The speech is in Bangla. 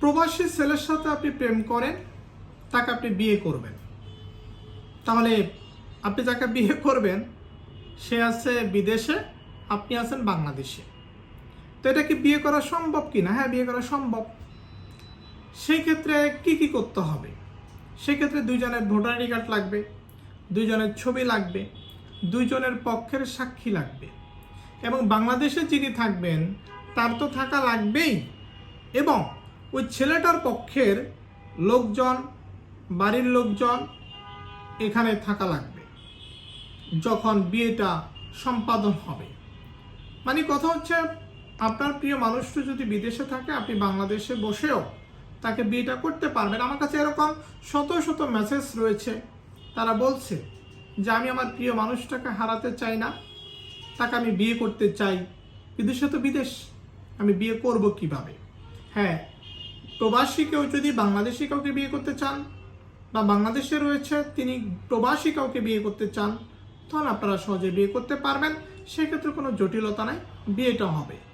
প্রবাসী ছেলের সাথে আপনি প্রেম করেন, তাকে আপনি বিয়ে করবেন। তাহলে আপনি যাকে বিয়ে করবেন, সে আছে বিদেশে, আপনি আছেন বাংলাদেশে। তো এটা কি বিয়ে করা সম্ভব কি না হ্যাঁ বিয়ে করা সম্ভব। সেই ক্ষেত্রে কি কি করতে হবে? সেক্ষেত্রে দুইজনের ভোটার আইডি কার্ড লাগবে, দুইজনের ছবি লাগবে, দুইজনের পক্ষের সাক্ষী লাগবে। এবং বাংলাদেশে যিনি থাকবেন, তার তো থাকা লাগবেই। এবং ওই ছেলেটার পক্ষের লোকজন, বাড়ির লোকজন এখানে থাকা লাগবে, যখন বিয়েটা সম্পাদন হবে। মানে কথা হচ্ছে, আপনার প্রিয় মানুষটা যদি বিদেশে থাকে, আপনি বাংলাদেশে বসেও তাকে বিয়েটা করতে পারবেন। আমার কাছে এরকম শত শত মেসেজ রয়েছে। তারা বলছে যে, আমি আমার প্রিয় মানুষটাকে হারাতে চাই না। তাকে আমি বিয়ে করতে চাই। বিদেশে তো বিদেশ। আমি বিয়ে করব কীভাবে? হ্যাঁ প্রবাসী কেউ যদি বাংলাদেশি কাউকে বিয়ে করতে চান বা বাংলাদেশে রয়েছে তিনি প্রবাসী কাউকে বিয়ে করতে চান, তখন আপনারা সহজে বিয়ে করতে পারবেন। সেক্ষেত্রে কোনো জটিলতা নাই, বিয়েটা হবে।